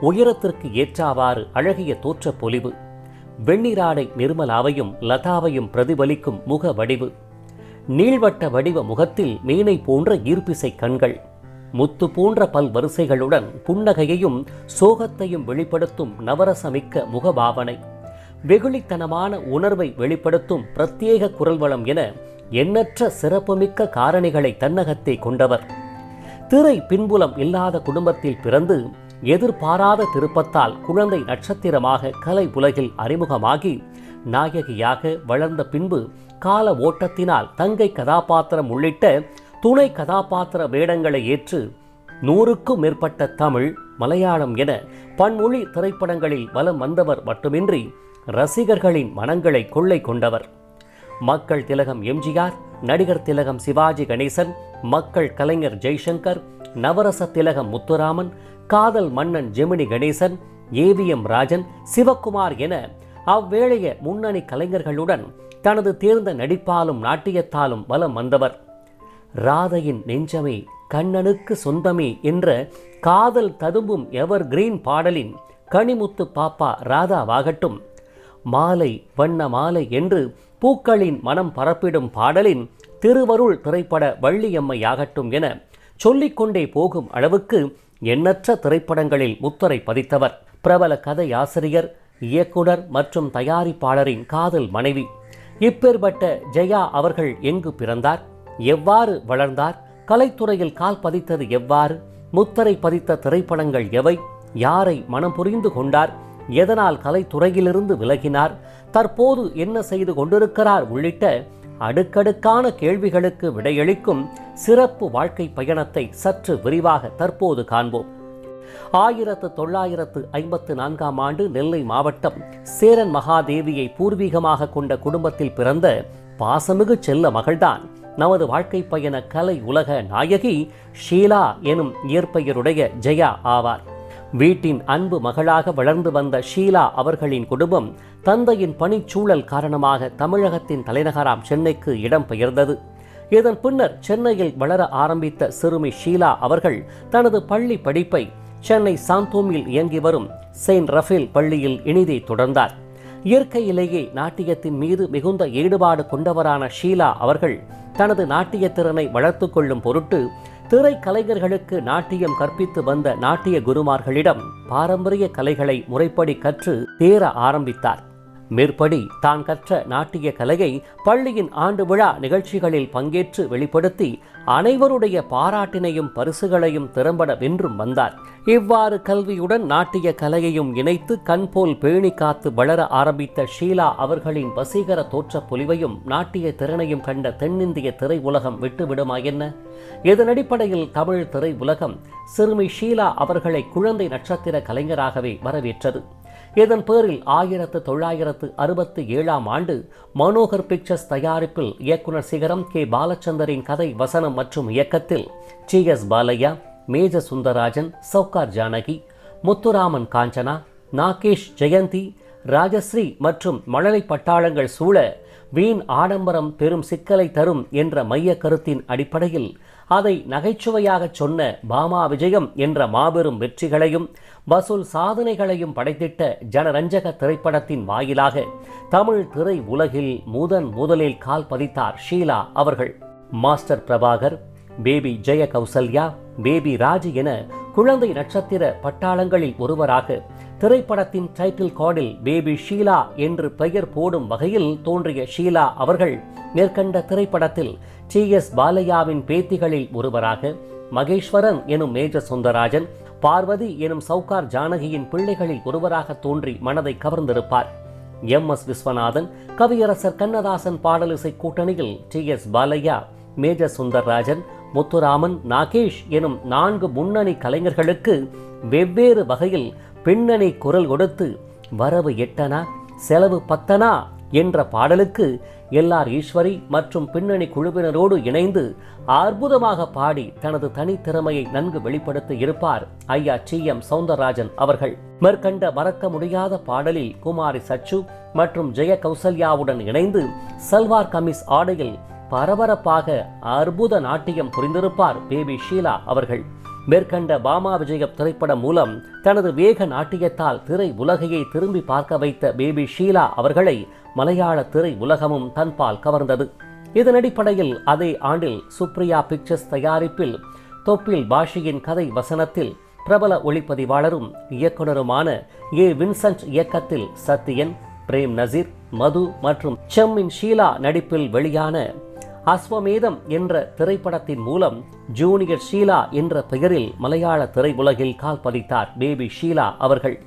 உயரத்திற்கு ஏற்றாவாறு அழகிய தோற்ற பொலிவு. வெண்ணிராடை நிர்மலாவையும் லதாவையும் பிரதிபலிக்கும் முக வடிவு. நீள்வட்ட வடிவ முகத்தில் மீனை போன்ற ஈர்ப்பிசை கண்கள். முத்து போன்ற பல் வரிசைகளுடன் புன்னகையையும் சோகத்தையும் வெளிப்படுத்தும் நவரசமிக்க முகபாவனை. வெகுளித்தனமான உணர்வை வெளிப்படுத்தும் பிரத்யேக குரல் வளம் என எண்ணற்ற சிறப்புமிக்க காரணிகளை தன்னகத்தே கொண்டவர். திரை பின்புலம் இல்லாத குடும்பத்தில் பிறந்து எதிர்பாராத திருப்பத்தால் குழந்தை நட்சத்திரமாக கலை உலகில் அறிமுகமாகி நாயகியாக வளர்ந்த பின்பு கால ஓட்டத்தினால் தங்கை கதாபாத்திரம் உள்ளிட்ட துணை கதாபாத்திர வேடங்களை ஏற்று நூறுக்கும் மேற்பட்ட தமிழ் மலையாளம் என பன்மொழி திரைப்படங்களில் வலம் வந்தவர் மட்டுமின்றி ரசிகர்களின் மனங்களை கொள்ளை கொண்டவர். மக்கள் திலகம் எம்ஜிஆர் நடிகர் திலகம் சிவாஜி கணேசன் மக்கள் கலைஞர் ஜெய்சங்கர் நவரச திலகம் முத்துராமன் காதல் மன்னன் ஜெமினி கணேசன் ஏவிஎம் ராஜன் சிவக்குமார் என அவ்வேளைய முன்னணி கலைஞர்களுடன் தனது தேர்ந்த நடிப்பாலும் நாட்டியத்தாலும் வலம் வந்தவர். ராதையின் நெஞ்சமே கண்ணனுக்கு சொந்தமே என்ற காதல் ததும்பும் எவர் கிரீன் பாடலின் கனிமுத்து பாப்பா ராதாவாகட்டும். மாலை வண்ண மாலை என்று பூக்களின் மனம் பரப்பிடும் பாடலின் திருவருள் திரைப்பட வள்ளியம்மையாகட்டும் என சொல்லிக்கொண்டே போகும் அளவுக்கு எண்ணற்ற திரைப்படங்களில் முத்தரை பதித்தவர். பிரபல கதை ஆசிரியர் இயக்குனர் மற்றும் தயாரிப்பாளரின் காதல் மனைவி. இப்பேற்பட்ட ஜெயா அவர்கள் எங்கு பிறந்தார்? எவ்வாறு வளர்ந்தார்? கலைத்துறையில் கால் பதித்தது எவ்வாறு? முத்தரை பதித்த திரைப்படங்கள் எவை? யாரை மனம் புரிந்து கொண்டார்? எதனால் கலைத்துறையிலிருந்து விலகினார்? தற்போது என்ன செய்து கொண்டிருக்கிறார்? உள்ளிட்ட அடுக்கடுக்கான கேள்விகளுக்கு விடையளிக்கும் சிறப்பு வாழ்க்கை பயணத்தை சற்று விரிவாக தற்போது காண்போம். ஆயிரத்து தொள்ளாயிரத்து ஐம்பத்து நான்காம் ஆண்டு நெல்லை மாவட்டம் சேரன் மகாதேவியை பூர்வீகமாக கொண்ட குடும்பத்தில் பிறந்த பாசமிகு செல்ல மகள்தான். நமது வாழ்க்கை பயண கலை உலக நாயகி ஷீலா எனும் இயற்பெயருடைய ஜெயா ஆவார். வீட்டின் அன்பு மகளாக வளர்ந்து வந்த ஷீலா அவர்களின் குடும்பம் தந்தையின் பணிச்சூழல் காரணமாக தமிழகத்தின் தலைநகராம் சென்னைக்கு இடம்பெயர்ந்தது. இதன் பின்னர் சென்னையில் வளர ஆரம்பித்த சிறுமி ஷீலா அவர்கள் தனது பள்ளி படிப்பை சென்னை சாந்தோமில் இயங்கி வரும் செயின்ட் ரஃபேல் பள்ளியில் இனிதே தொடர்ந்தார். இயற்கையிலேயே நாட்டியத்தின் மீது மிகுந்த ஈடுபாடு கொண்டவரான ஷீலா அவர்கள் தனது நாட்டிய திறனை வளர்த்து கொள்ளும் பொருட்டு திரை கலைஞர்களுக்கு நாட்டியம் கற்பித்து வந்த நாட்டிய குருமார்களிடம் பாரம்பரிய கலைகளை முறைப்படி கற்று தேர ஆரம்பித்தார். மேற்படி தான் கற்ற நாட்டிய கலையை பள்ளியின் ஆண்டு விழா நிகழ்ச்சிகளில் பங்கேற்று வெளிப்படுத்தி அனைவருடைய பாராட்டினையும் பரிசுகளையும் திறம்பட வென்றும் வந்தார். இவ்வாறு கல்வியுடன் நாட்டிய கலையையும் இணைத்து கண்போல் பேணி காத்து வளர ஆரம்பித்த ஷீலா அவர்களின் வசீகர தோற்ற பொலிவையும் நாட்டிய திறனையும் கண்ட தென்னிந்திய திரை உலகம் விட்டுவிடுமா என்ன? இதன் அடிப்படையில் தமிழ் திரை உலகம் சிறுமி ஷீலா அவர்களை குழந்தை நட்சத்திர கலைஞராகவே வரவேற்றது. இதன் பேரில் ஆயிரத்து தொள்ளாயிரத்து அறுபத்தி ஏழாம் ஆண்டு மனோகர் பிக்சர்ஸ் தயாரிப்பில் இயக்குனர் சிகரம் கே. பாலச்சந்தரின் கதை வசனம் மற்றும் இயக்கத்தில் T S. Balaiah Major. Sundarrajan Sowcar Janaki Muthuraman Kanchana Nagesh Jayanthi Rajasree மற்றும் மழலை பட்டாளங்கள் சூழ வீண் ஆடம்பரம் பெரும் சிக்கலை தரும் என்ற மைய கருத்தின் அடிப்படையில் அதை நகைச்சுவையாகச் சொன்ன பாமா விஜயம் என்ற மாபெரும் வெற்றிகளையும் வசூல் சாதனைகளையும் படைத்திட்ட ஜனரஞ்சக திரைப்படத்தின் வாயிலாக தமிழ் திரை உலகில் முதன் முதலில் கால் பதித்தார் ஷீலா அவர்கள். மாஸ்டர் பிரபாகர் பேபி ஜெய கௌசல்யா பேபி ராஜ் என குழந்தை நட்சத்திர பட்டாளங்களில் ஒருவராக திரைப்படத்தின் டைட்டில் கார்டில் பேபி ஷீலா என்று பெயர் போடும் வகையில் தோன்றிய ஷீலா அவர்கள் மேற்கண்ட திரைப்படத்தில் டி எஸ் பாலையாவின் பேத்திகளில் ஒருவராக மகேஸ்வரன் எனும் மேஜர் சுந்தராஜன் பார்வதி எனும் சவுகார் ஜானகியின் பிள்ளைகளில் ஒருவராக தோன்றி மனதை கவர்ந்திருப்பார். எம். எஸ். விஸ்வநாதன் கவியரசர் கண்ணதாசன் பாடலிசை கூட்டணியில் T. S. Balaiah Major Sundarrajan Muthuraman Nagesh எனும் நான்கு முன்னணி கலைஞர்களுக்கு வெவ்வேறு வகையில் பின்னணி குரல் கொடுத்து வரவு எட்டனா செலவு பத்தனா? என்ற பாடலுக்கு எல்ஆர் ஈஸ்வரி மற்றும் பின்னணி குழுவினரோடு இணைந்து அற்புதமாக பாடி தனது தனித்திறமையை நன்கு வெளிப்படுத்தி இருப்பார். ஐயா டி எம் சவுந்தரராஜன் அவர்கள். மேற்கண்ட மறக்க முடியாத பாடலில் குமாரி சச்சு மற்றும் ஜெய கௌசல்யாவுடன் இணைந்து சல்வார் கமிஸ் ஆடையில் பரபரப்பாக அற்புத நாட்டியம் புரிந்திருப்பார். பேபி ஷீலா அவர்கள். மேற்கண்ட பாமா விஜயம் திரைப்படம் மூலம் தனது வேக நாட்டியத்தால் திரை உலகையை திரும்பி பார்க்க வைத்த பேபி ஷீலா அவர்களை மலையாள திரை உலகமும் தன்பால் கவர்ந்தது. இதன் அடிப்படையில் அதே ஆண்டில் சுப்ரியா பிக்சர்ஸ் தயாரிப்பில் தொப்பில் பாஷியின் கதை வசனத்தில் பிரபல ஒளிப்பதிவாளரும் இயக்குனருமான ஏ. வின்சென்ட் இயக்கத்தில் சத்யன் பிரேம் நசீர் மது மற்றும் செம்மின் ஷீலா நடிப்பில் வெளியான அஸ்வமேதம் என்ற திரைப்படத்தின் மூலம் ஜூனியர் ஷீலா என்ற பெயரில் மலையாள திரையுலகில் கால் பதித்தார் பேபி ஷீலா அவர்கள்.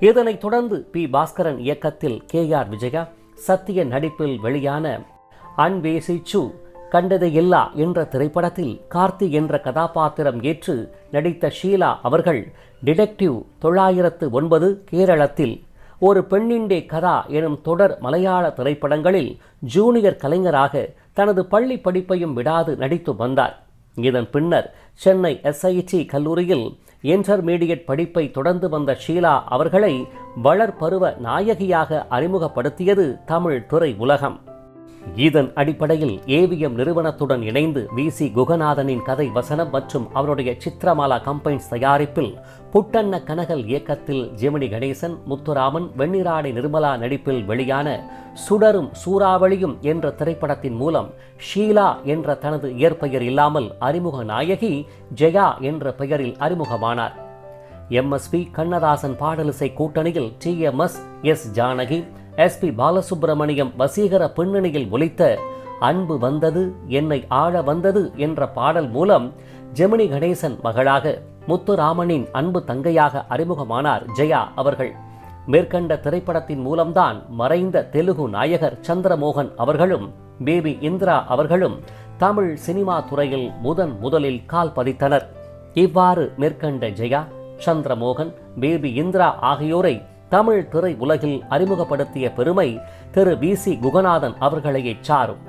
இதனைத் தொடர்ந்து பி. பாஸ்கரன் இயக்கத்தில் கே. ஆர். விஜயா சத்திய நடிப்பில் வெளியான அன்வேசிச்சு கண்டதை இல்லா என்ற திரைப்படத்தில் கார்த்தி என்ற கதாபாத்திரம் ஏற்று நடித்த ஷீலா அவர்கள் டிடெக்டிவ் தொள்ளாயிரத்து ஒன்பது கேரளத்தில் ஒரு பெண்ணிண்டே கதா எனும் தொடர் மலையாள திரைப்படங்களில் ஜூனியர் கலைஞராக தனது பள்ளி படிப்பையும் விடாது நடித்து வந்தார். இதன் பின்னர் சென்னை எஸ்ஐடி கல்லூரியில் இன்டர்மீடியட் படிப்பை தொடர்ந்து வந்த ஷீலா அவர்களை வளர்பருவ நாயகியாக அறிமுகப்படுத்தியது தமிழ் துறை உலகம். இதன் அடிப்படையில் ஏவிஎம் நிறுவனத்துடன் இணைந்து வி சி குகநாதனின் கதை வசனம் மற்றும் அவருடைய சித்ரமாலா கம்பைன்ஸ் தயாரிப்பில் புட்டண்ண கனகல் இயக்கத்தில் ஜெமினி கணேசன் முத்துராமன் வெண்ணிராடை நிர்மலா நடிப்பில் வெளியான சுடரும் சூறாவளியும் என்ற திரைப்படத்தின் மூலம் ஷீலா என்ற தனது இயற்பெயர் இல்லாமல் அறிமுக நாயகி ஜெயா என்ற பெயரில் அறிமுகமானார். எம்எஸ்பி கண்ணதாசன் பாடலிசை கூட்டணியில் T M S S Janaki S P Balasubrahmanyam வசீகர பின்னணியில் ஒலித்த அன்பு வந்தது என்னை ஆழ வந்தது என்ற பாடல் மூலம் ஜெமினி கணேசன் மகளாக முத்துராமனின் அன்பு தங்கையாக அறிமுகமானார் ஜெயா அவர்கள். மேற்கண்ட திரைப்படத்தின் மூலம்தான் மறைந்த தெலுகு நாயகர் சந்திரமோகன் அவர்களும் பேபி இந்திரா அவர்களும் தமிழ் சினிமா துறையில் முதன் முதலில் கால் பதித்தனர். இவ்வாறு மேற்கண்ட ஜெயா சந்திரமோகன் பேபி இந்திரா ஆகியோரை தமிழ் திரை உலகில் அறிமுகப்படுத்திய பெருமை திரு வி சி குகநாதன் அவர்களையே சாரும்.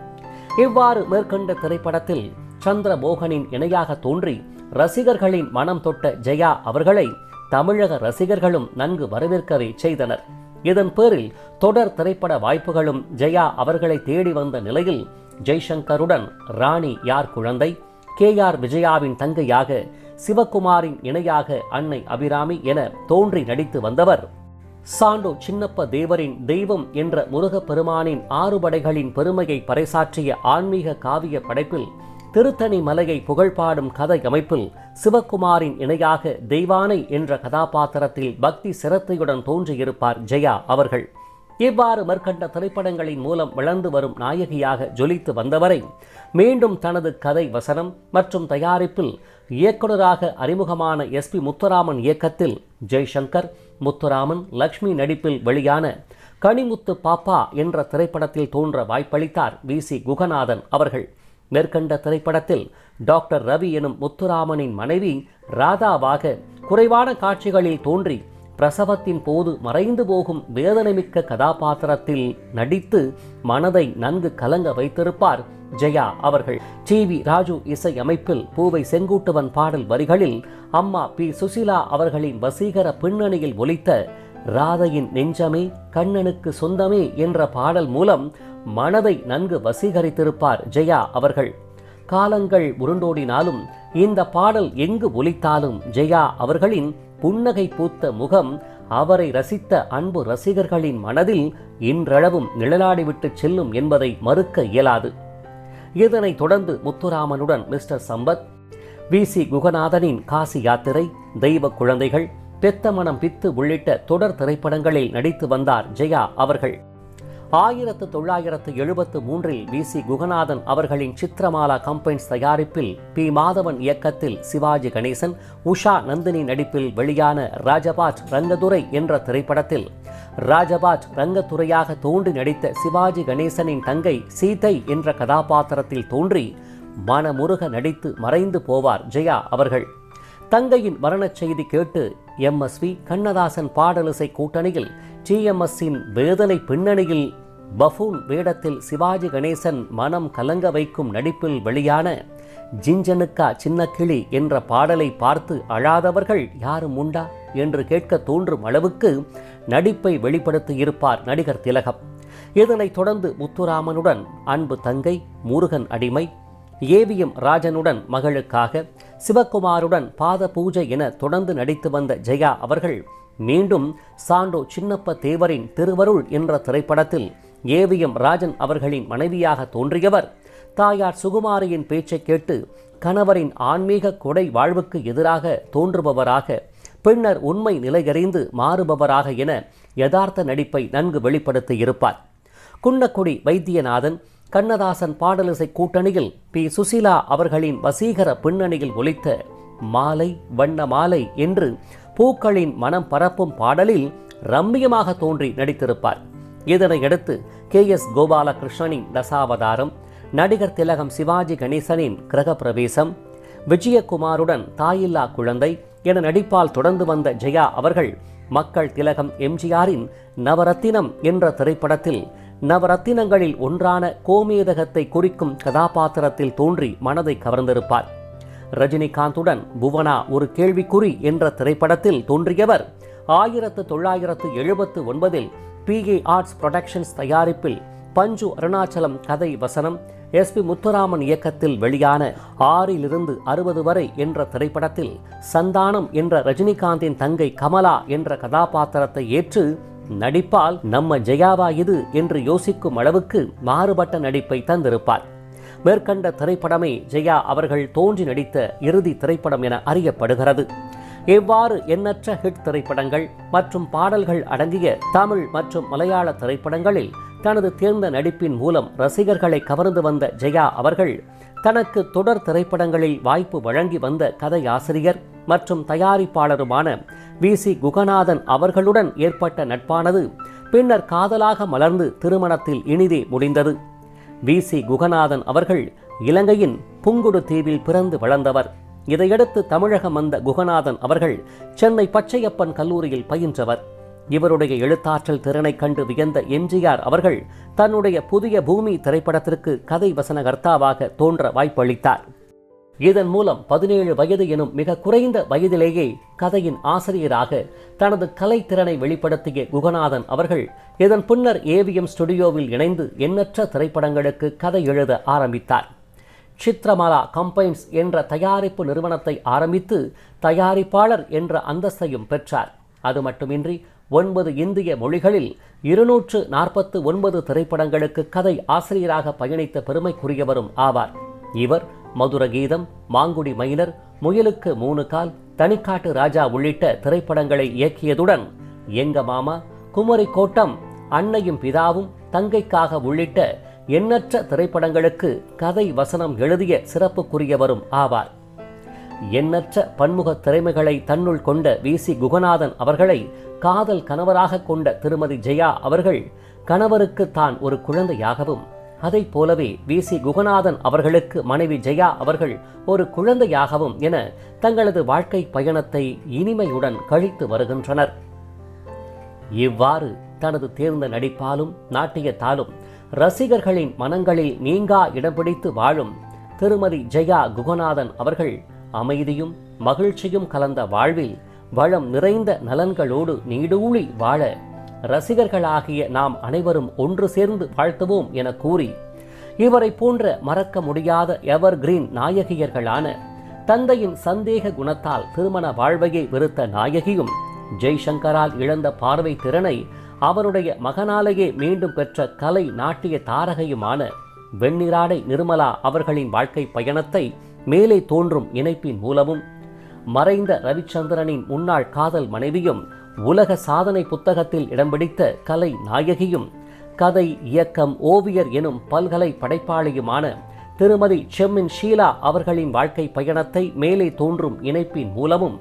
இவ்வாறு மேற்கண்ட திரைப்படத்தில் சந்திரமோகனின் இணையாக தோன்றி ரசிகர்களின் மனம் தொட்ட ஜெயா அவர்களை தமிழக ரசிகர்களும் நன்கு வரவேற்கவே செய்தனர். இதன் பேரில் தொடர் திரைப்பட வாய்ப்புகளும் ஜெயா அவர்களை தேடி வந்த நிலையில் ஜெய்சங்கருடன் ராணி யார் குழந்தை கே ஆர் விஜயாவின் தங்கையாக சிவகுமாரின் இணையாக அன்னை அபிராமி என தோன்றி நடித்து வந்தவர் சாண்டோ சின்னப்ப தேவரின் தெய்வம் என்ற முருகப்பெருமானின் ஆறுபடைகளின் பெருமையை பறைசாற்றிய ஆன்மீக காவிய படைப்பில் திருத்தணி மலையை புகழ்பாடும் கதை அமைப்பில் சிவகுமாரின் இணையாக தெய்வானை என்ற கதாபாத்திரத்தில் பக்தி சிரத்தையுடன் தோன்றியிருப்பார் ஜெயா அவர்கள். இவ்வாறு மேற்கண்ட திரைப்படங்களின் மூலம் வளர்ந்து வரும் நாயகியாக ஜொலித்து வந்தவரை மீண்டும் தனது கதை வசனம் மற்றும் தயாரிப்பில் இயக்குநராக அறிமுகமான எஸ் பி முத்துராமன் இயக்கத்தில் ஜெய்சங்கர் முத்துராமன் லக்ஷ்மி நடிப்பில் வெளியான கனிமுத்து பாப்பா என்ற திரைப்படத்தில் தோன்ற வாய்ப்பளித்தார் வி சி குகநாதன் அவர்கள். மேற்கண்ட திரைப்படத்தில் டாக்டர் ரவி எனும் முத்துராமனின் மனைவி ராதாவாக குறைவான காட்சிகளில் தோன்றி பிரசவத்தின் போது மறைந்து போகும் வேதனைமிக்க கதாபாத்திரத்தில் நடித்து மனதை நன்கு கலங்க வைத்திருப்பார் ஜெயா அவர்கள். T V. ராஜு இசை அமைப்பில் பூவை செங்கூட்டுவன் பாடல் வரிகளில் அம்மா பி. சுசிலா அவர்களின் வசீகர பின்னணியில் ஒலித்த ராதையின் நெஞ்சமே கண்ணனுக்கு சொந்தமே என்ற பாடல் மூலம் மனதை நன்கு வசீகரித்திருப்பார் ஜெயா அவர்கள். காலங்கள் உருண்டோடினாலும் இந்த பாடல் எங்கு ஒலித்தாலும் ஜெயா அவர்களின் புன்னகை பூத்த முகம் அவரை ரசித்த அன்பு ரசிகர்களின் மனதில் இன்றளவும் நிழலாடிவிட்டு செல்லும் என்பதை மறுக்க இயலாது. இதனைத் தொடர்ந்து முத்துராமனுடன் மிஸ்டர் சம்பத் வி. சி. குகநாதனின் காசி யாத்திரை தெய்வ குழந்தைகள் பெத்தமனம் பித்து உள்ளிட்ட தொடர் திரைப்படங்களில் நடித்து வந்தார் ஜெயா அவர்கள். ஆயிரத்து தொள்ளாயிரத்து எழுபத்து மூன்றில் வி சி குகநாதன் அவர்களின் சித்திரமாலா கம்பைன்ஸ் தயாரிப்பில் பி மாதவன் இயக்கத்தில் சிவாஜி கணேசன் உஷா நந்தினி நடிப்பில் வெளியான ராஜபாட் ரங்கதுரை என்ற திரைப்படத்தில் ராஜபாட் ரங்கத்துறையாக தோன்றி நடித்த சிவாஜி கணேசனின் தங்கை சீதை என்ற கதாபாத்திரத்தில் தோன்றி மனமுருக நடித்து மறைந்து போவார் ஜெயா அவர்கள். தங்கையின் மரணச் செய்தி கேட்டு எம்எஸ்வி கண்ணதாசன் பாடலிசை கூட்டணியில் டிஎம்எஸ்ஸின் வேதனை பின்னணியில் பஃபூன் வேடத்தில் சிவாஜி கணேசன் மனம் கலங்க வைக்கும் நடிப்பில் வெளியான ஜிஞ்சனுக்கா சின்ன கிளி என்ற பாடலை பார்த்து அழாதவர்கள் யாரும் உண்டா என்று கேட்க தோன்றும் அளவுக்கு நடிப்பை வெளிப்படுத்தியிருப்பார் நடிகர் திலகம். இதனைத் தொடர்ந்து முத்துராமனுடன் அன்பு தங்கை முருகன் அடிமை ஏவிஎம் ராஜனுடன் மகளுக்காக சிவகுமாருடன் பாத பூஜை என தொடர்ந்து நடித்து வந்த ஜெயா அவர்கள் மீண்டும் சாண்டோ சின்னப்ப தேவரின் திருவருள் என்ற திரைப்படத்தில் ஏவிஎம் ராஜன் அவர்களின் மனைவியாக தோன்றியவர். தாயார் சுகுமாரியின் பேச்சை கேட்டு கணவரின் ஆன்மீக கொடை வாழ்வுக்கு எதிராக தோன்றுபவராக பின்னர் உண்மை நிலையறிந்து மாறுபவராக என யதார்த்த நடிப்பை நன்கு வெளிப்படுத்தியிருப்பார். குன்னக்குடி வைத்தியநாதன் கண்ணதாசன் பாடலிசை கூட்டணியில் பி. சுசீலா அவர்களின் வசீகர பின்னணியில் ஒலித்த மாலை வண்ண மாலை என்று பூக்களின் மனம் பரப்பும் பாடலில் ரம்மியமாக தோன்றி நடித்திருப்பார். இதனையடுத்து கே. எஸ். கோபாலகிருஷ்ணனின் தசாவதாரம் நடிகர் திலகம் சிவாஜி கணேசனின் கிரகப்பிரவேசம் விஜயகுமாருடன் தாயில்லா குழந்தை என நடிப்பால் தொடர்ந்து வந்த ஜெயா அவர்கள் மக்கள் திலகம் எம்ஜிஆரின் நவரத்தினம் என்ற திரைப்படத்தில் நவரத்தினங்களில் ஒன்றான கோமேதகத்தை குறிக்கும் கதாபாத்திரத்தில் தோன்றி மனதை கவர்ந்திருப்பார். ரஜினிகாந்துடன் புவனா ஒரு கேள்விக்குறி என்ற திரைப்படத்தில் தோன்றியவர் ஆயிரத்து தொள்ளாயிரத்து எழுபத்து ஒன்பதில் பிஏ ஆர்ட்ஸ் புரொடக்ஷன்ஸ் தயாரிப்பில் பஞ்சு அருணாச்சலம் கதை வசனம் எஸ். பி. முத்துராமன் இயக்கத்தில் வெளியான ஆறிலிருந்து அறுபது வரை என்ற திரைப்படத்தில் சந்தானம் என்ற ரஜினிகாந்தின் தங்கை கமலா என்ற கதாபாத்திரத்தை ஏற்று நடிப்பால் நம்ம ஜெயாவா இது என்று யோசிக்கும் அளவுக்கு மாறுபட்ட நடிப்பை தந்திருப்பார். மேற்கண்ட திரைப்படமே ஜெயா அவர்கள் தோன்றி நடித்த இறுதி திரைப்படம் என அறியப்படுகிறது. இவ்வாறு எண்ணற்ற ஹிட் திரைப்படங்கள் மற்றும் பாடல்கள் அடங்கிய தமிழ் மற்றும் மலையாள திரைப்படங்களில் தனது தேர்ந்த நடிப்பின் மூலம் ரசிகர்களை கவர்ந்து வந்த ஜெயா அவர்கள் தனக்கு தொடர் திரைப்படங்களில் வாய்ப்பு வழங்கி வந்த கதையாசிரியர் மற்றும் தயாரிப்பாளருமான வி. சி. குகநாதன் அவர்களுடன் ஏற்பட்ட நட்பானது பின்னர் காதலாக மலர்ந்து திருமணத்தில் இனிதே முடிந்தது. வி. சி. குகநாதன் அவர்கள் இலங்கையின் புங்குடு தீவில் பிறந்து வளர்ந்தவர். இதையடுத்து தமிழகம் வந்த குகநாதன் அவர்கள் சென்னை பச்சையப்பன் கல்லூரியில் பயின்றவர். இவருடைய எழுத்தாற்றல் திறனை கண்டு வியந்த எம்ஜிஆர் அவர்கள் தன்னுடைய புதிய பூமி திரைப்படத்திற்கு கதை வசனகர்த்தாவாக தோன்ற வாய்ப்பளித்தார். இதன் மூலம் பதினேழு வயது எனும் மிக குறைந்த வயதிலேயே கதையின் ஆசிரியராக தனது கலைத்திறனை வெளிப்படுத்திய குகநாதன் அவர்கள் இதன் பின்னர் ஏவிஎம் ஸ்டுடியோவில் இணைந்து எண்ணற்ற திரைப்படங்களுக்கு கதை எழுத ஆரம்பித்தார். சித்ரமாலா கம்பைன்ஸ் என்ற தயாரிப்பு நிறுவனத்தை ஆரம்பித்து தயாரிப்பாளர் என்ற அந்தஸ்தையும் பெற்றார். அது மட்டுமின்றி ஒன்பது இந்திய மொழிகளில் இருநூற்று நாற்பத்து ஒன்பது திரைப்படங்களுக்கு கதை ஆசிரியராக பயணித்த பெருமைக்குரியவரும் ஆவார். இவர் மதுர கீதம் மாங்குடி மைனர் முயலுக்கு மூணு கால் தனிக்காட்டு ராஜா உள்ளிட்ட திரைப்படங்களை இயக்கியதுடன் எங்க மாமா குமரி கோட்டம் அன்னையும் பிதாவும் தங்கைக்காக உள்ளிட்ட எண்ணற்ற திரைப்படங்களுக்கு கதை வசனம் எழுதிய சிறப்புக்குரியவரும் ஆவார். எண்ணற்ற பன்முக திறமைகளை தன்னுள் கொண்ட வி. சி. குகநாதன் அவர்களை காதல் கணவராக கொண்ட திருமதி ஜெயா அவர்கள் கணவருக்கு தான் ஒரு குழந்தையாகவும் அதை போலவே வி. சி. குகநாதன் அவர்களுக்கு மனைவி ஜெயா அவர்கள் ஒரு குழந்தையாகவும் என தங்களது வாழ்க்கை பயணத்தை இனிமையுடன் கழித்து வருகின்றனர். இவ்வாறு தனது தேர்ந்த நடிப்பாலும் நாட்டியத்தாலும் ரசிகர்களின் மனங்களில் நீங்கா இடம் பிடித்து வாழும் திருமதி ஜெயா குகநாதன் அவர்கள் அமைதியும் மகிழ்ச்சியும் கலந்த வாழ்வில் வளம் நிறைந்த நலன்களோடு நீடூழி வாழ ரசிகர்களாகிய நாம் அனைவரும் ஒன்று சேர்ந்து வாழ்த்துவோம் என கூறி இவரை போன்ற மறக்க முடியாத எவர் கிரீன் நாயகியர்களான தந்தையின் சந்தேக குணத்தால் திருமண வாழ்வையை வெறுத்த நாயகியும் ஜெய்சங்கரால் இழந்த பார்வை திறனை அவருடைய மகனாலேயே மீண்டும் பெற்ற கலை நாட்டிய தாரகையுமான வெண்ணிராடை நிர்மலா அவர்களின் வாழ்க்கை பயணத்தை மேலே தோன்றும் இணைப்பின் மூலமும் மறைந்த ரவிச்சந்திரனின் முன்னாள் காதல் மனைவியும் உலக சாதனை புத்தகத்தில் இடம்பிடித்த கலை நாயகியும் கதை இயக்கம் ஓவியர் எனும் பல்கலை படைப்பாளியுமான திருமதி செம்மின் ஷீலா அவர்களின் வாழ்க்கை பயணத்தை மேலே தோன்றும் இணைப்பின் மூலமும்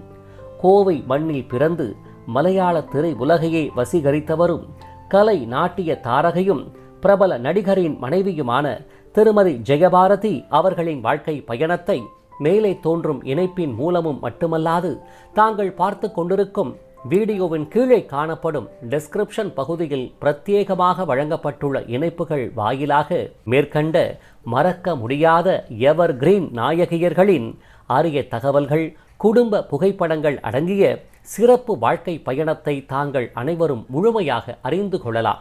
கோவை மண்ணில் பிறந்து மலையாள திரை உலகையே வசீகரித்தவரும் கலை நாட்டிய தாரகையும் பிரபல நடிகரின் மனைவியுமான திருமதி ஜெயபாரதி அவர்களின் வாழ்க்கை பயணத்தை மேலே தோன்றும் இணைப்பின் மூலமும் மட்டுமல்லாது தாங்கள் பார்த்து கொண்டிருக்கும் வீடியோவின் கீழே காணப்படும் டெஸ்கிரிப்ஷன் பகுதியில் பிரத்யேகமாக வழங்கப்பட்டுள்ள இணைப்புகள் வாயிலாக மேற்கண்ட மறக்க முடியாத எவர் கிரீன் நாயகியர்களின் அரிய தகவல்கள் குடும்ப புகைப்படங்கள் அடங்கிய சிறப்பு வாழ்க்கை பயணத்தை தாங்கள் அனைவரும் முழுமையாக அறிந்து கொள்ளலாம்.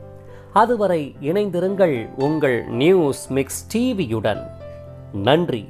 அதுவரை இணைந்திருங்கள் உங்கள் நியூஸ் மிக்ஸ் டிவியுடன். நன்றி.